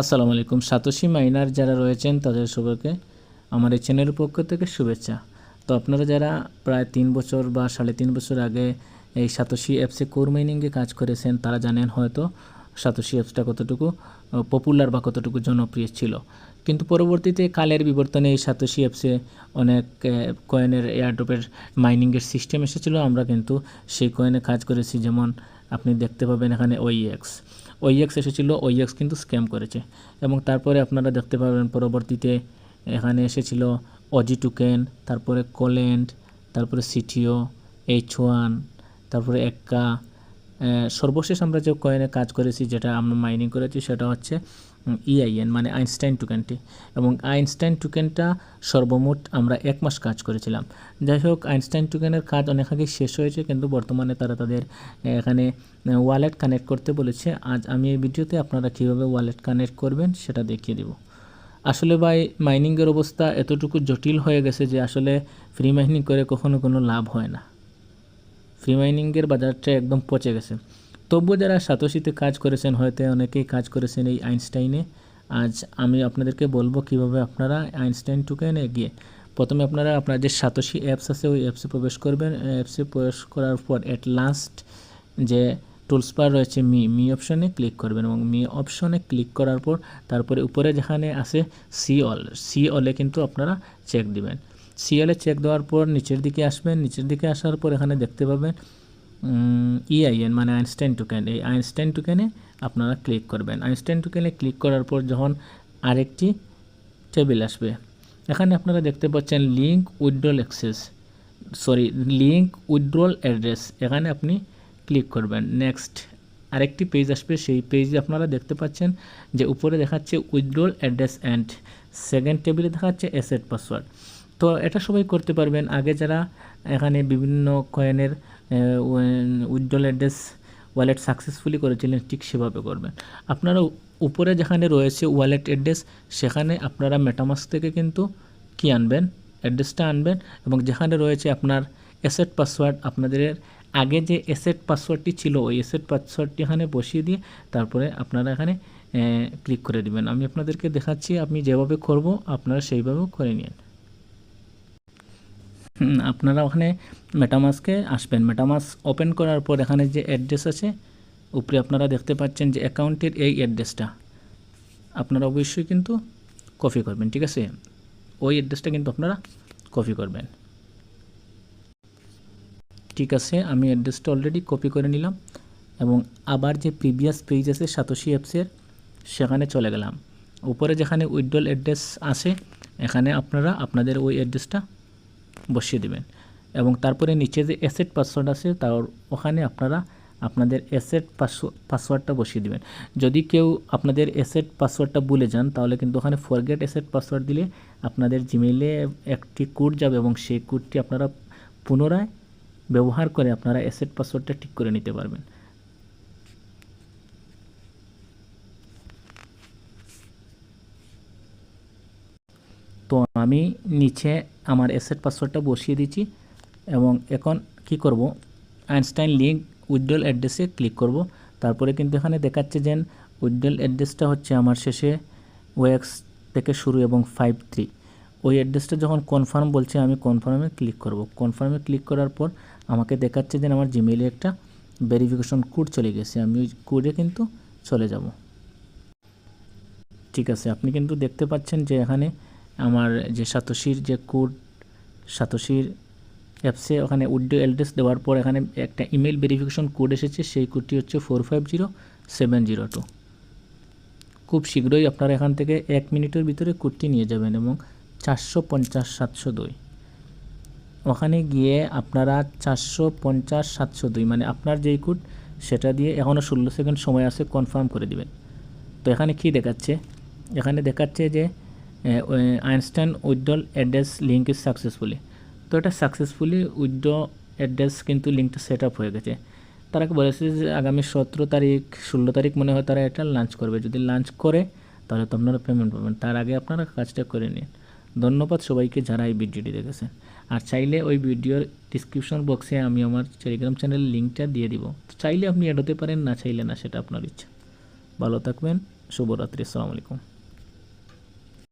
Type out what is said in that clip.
আসসালামু আলাইকুম। Satoshi minor যারা রয়েছেন, তাদের সবাইকে আমার এই চ্যানেলের পক্ষ থেকে শুভেচ্ছা। তো আপনারা যারা প্রায় তিন বছর বা সাড়ে তিন বছর আগে এই সাতোশি অ্যাপসে কোর মাইনিংয়ে কাজ করেছেন, তারা জানেন হয়তো সাতোশি অ্যাপসটা কতটুকু পপুলার বা কতটুকু জনপ্রিয় ছিল। কিন্তু পরবর্তীতে কালের বিবর্তনে এই সাতোশি অ্যাপসে অনেক কয়েনের এয়ারড্রপের মাইনিংয়ের সিস্টেম এসেছিল। আমরা কিন্তু সেই কয়েনে কাজ করেছি, যেমন আপনি দেখতে পাবেন এখানে ওইএক্স এসেছিল এসেছিল ওইএক্স কিন্তু স্ক্যাম করেছে। এবং তারপরে আপনারা দেখতে পাবেন পরবর্তীতে এখানে এসেছিল অজি টুকেন তারপরে কোলেন্ড তারপরে সিটিও এইচ ওয়ান তারপরে এক্কা সর্বশেষ আমরা যে কয়েনে কাজ করেছি, যেটা আমরা মাইনিং করেছি, সেটা হচ্ছে ইআইএন মানে আইনস্টাইন টুকেনটি। এবং আইনস্টাইন টুকেনটা সর্বমোট আমরা এক মাস কাজ করেছিলাম। যাই হোক, আইনস্টাইন টুকেনের কাজ অনেক আগে শেষ হয়েছে, কিন্তু বর্তমানে তারা তাদের এখানে ওয়ালেট কানেক্ট করতে বলেছে। আজ আমি এই ভিডিওতে আপনারা কীভাবে ওয়ালেট কানেক্ট করবেন সেটা দেখিয়ে দেব। আসলে ভাই, মাইনিংয়ের অবস্থা এতটুকু জটিল হয়ে গেছে যে আসলে ফ্রি মাইনিং করে কখনো কোনো লাভ হয় না। ফ্রি মাইনিংয়ের বাজারটা একদম পচে গেছে। তবুও যারা সাতোশিতে কাজ করেছেন, হয়তো অনেকেই কাজ করেছেন এই আইনস্টাইনে। আজ আমি আপনাদেরকে বলব কীভাবে আপনারা আইনস্টাইন টুকেনে গিয়ে প্রথমে আপনারা, আপনার যে সাতোশি অ্যাপস আছে, ওই অ্যাপসে প্রবেশ করবেন। অ্যাপসে প্রবেশ করার পর এট লাস্ট যে টুলস বার রয়েছে, মি মি অপশনে ক্লিক করবেন এবং মি অপশনে ক্লিক করার পর তারপরে উপরে যেখানে আছে সি অল সি অলে কিন্তু আপনারা চেক দিবেন। সি অলে চেক দেওয়ার পর নিচের দিকে আসবেন। নিচের দিকে আসার পর এখানে দেখতে পাবেন ইআইএন মানে আইনস্টাইন টোকেন এই আইনস্টাইন টোকেনে আপনারা ক্লিক করবেন। আইনস্টাইন টোকেনে ক্লিক করার পর যখন আরেকটি টেবিল আসবে, এখানে আপনারা দেখতে পাচ্ছেন link withdrawal access sorry link withdrawal address এখানে আপনি ক্লিক করবেন। নেক্সট আরেকটি পেজ আসবে, সেই পেজে আপনারা দেখতে পাচ্ছেন যে উপরে দেখাচ্ছে উইথড্রল অ্যাড্রেস অ্যান্ড সেকেন্ড টেবিলে দেখাচ্ছে অ্যাসেট পাসওয়ার্ড তো এটা সবাই করতে পারবেন। আগে যারা এখানে বিভিন্ন কয়েনের উইথড্রল অ্যাড্রেস ওয়ালেট সাকসেসফুলি করেছিলেন, ঠিক সেভাবে করবেন। আপনারা উপরে যেখানে রয়েছে ওয়ালেট অ্যাড্রেস, সেখানে আপনারা মেটামাস্ক থেকে কিন্তু কি আনবেন? অ্যাড্রেসটা আনবেন এবং যেখানে রয়েছে আপনার অ্যাসেট পাসওয়ার্ড আপনাদের আগে যে অ্যাসেট পাসওয়ার্ডটি ছিল, ওই অ্যাসেট পাসওয়ার্ডটি এখানে বসিয়ে দিয়ে তারপরে আপনারা এখানে ক্লিক করে দিবেন। আমি আপনাদেরকে দেখাচ্ছি আমি যেভাবে করব, আপনারা সেইভাবেও করে নিন। আপনারা ওখানে মেটামাসকে আসবেন। মেটামাস ওপেন করার পর এখানে যে অ্যাড্রেস আছে, উপরে আপনারা দেখতে পাচ্ছেন যে অ্যাকাউন্টের এই অ্যাড্রেসটা আপনারা অবশ্যই কিন্তু কপি করবেন, ঠিক আছে? ওই অ্যাড্রেসটা কিন্তু আপনারা কপি করবেন। ঠিক আছে, আমি অ্যাড্রেসটা অলরেডি কপি করে নিলাম এবং আবার যে প্রিভিয়াস পেজ আছে সাতোশি অ্যাপসের সেখানে চলে গেলাম। উপরে যেখানে উইথড্রল অ্যাড্রেস আছে, এখানে আপনারা আপনাদের ওই অ্যাড্রেসটা বসিয়ে দেবেন। এবং তারপরে নিচে যে অ্যাসেট পাসওয়ার্ড আছে, তার ওখানে আপনারা আপনাদের অ্যাসেট পাসওয়ার্ডটা বসিয়ে দেবেন। যদি কেউ আপনাদের অ্যাসেট পাসওয়ার্ডটা ভুলে যান, তাহলে কিন্তু ওখানে ফরগেট অ্যাসেট পাসওয়ার্ড দিলে আপনাদের জিমেইলে একটি কোড যাবে এবং সেই কোডটি আপনারা পুনরায় ব্যবহার করে আপনারা অ্যাসেট পাসওয়ার্ডটা ঠিক করে নিতে পারবেন। তো আমি নিচে আমার অ্যাসেট পাসওয়ার্ডটা বসিয়ে দিচ্ছি এবং এখন কি করব? আইনস্টাইন লিঙ্ক উইথড্রল অ্যাড্রেসে ক্লিক করব। তারপরে কিন্তু এখানে দেখাচ্ছে যে উইথড্রল অ্যাড্রেসটা হচ্ছে আমার শেষে ওয়েক্স থেকে শুরু এবং ফাইভ থ্রি ওই অ্যাড্রেসটা যখন কনফার্ম বলছে, আমি কনফার্মে ক্লিক করব। কনফার্মে ক্লিক করার পর আমাকে দেখাচ্ছে যে আমার জিমেইলে একটা ভেরিফিকেশন কোড চলে গেছে। আমি ওই কোডে কিন্তু চলে যাব। ঠিক আছে, আপনি কিন্তু দেখতে পাচ্ছেন যে এখানে আমার যে সাতোশির যে কোড, সাতোশির অ্যাপসে ওখানে উড্ডো অ্যাড্রেস দেওয়ার পর এখানে একটা ইমেল ভেরিফিকেশন কোড এসেছে, সেই কোডটি হচ্ছে four five zero seven zero two. খুব শীঘ্রই আপনারা এখান থেকে এক মিনিটের ভিতরে কোডটি নিয়ে যাবেন এবং চারশো পঞ্চাশ সাতশো দুই। ওখানে গিয়ে আপনারা চারশো পঞ্চাশ সাতশো দুই মানে আপনার যেই কোড, সেটা দিয়ে এখনও ষোলো সেকেন্ড সময় আছে, কনফার্ম করে দিবেন। তো এখানে কি দেখাচ্ছে? এখানে দেখাচ্ছে যে Einstein withdrawal address link is successfully তো এটা সাকসেসফুলি উইথড্র অ্যাড্রেস কিন্তু লিঙ্কটা সেট আপ হয়ে গেছে। তারা বলেছে যে আগামী সতেরো তারিখ, ষোলো তারিখ মনে হয় তারা এটা লাঞ্চ করবে। যদি লাঞ্চ করে, তাহলে তো আপনারা পেমেন্ট পাবেন। তার আগে আপনারা কাজটা করে নিন। ধন্যবাদ সবাইকে যারা এই ভিডিওটি দেখেছেন। আর চাইলে ওই ভিডিওর ডিসক্রিপশন বক্সে আমি আমার টেলিগ্রাম চ্যানেলের লিঙ্কটা দিয়ে দিব। চাইলে আপনি অ্যাড হতে পারেন, না চাইলে না, সেটা আপনার ইচ্ছা। ভালো থাকবেন। শুভরাত্রি। আসসালামু আলাইকুম।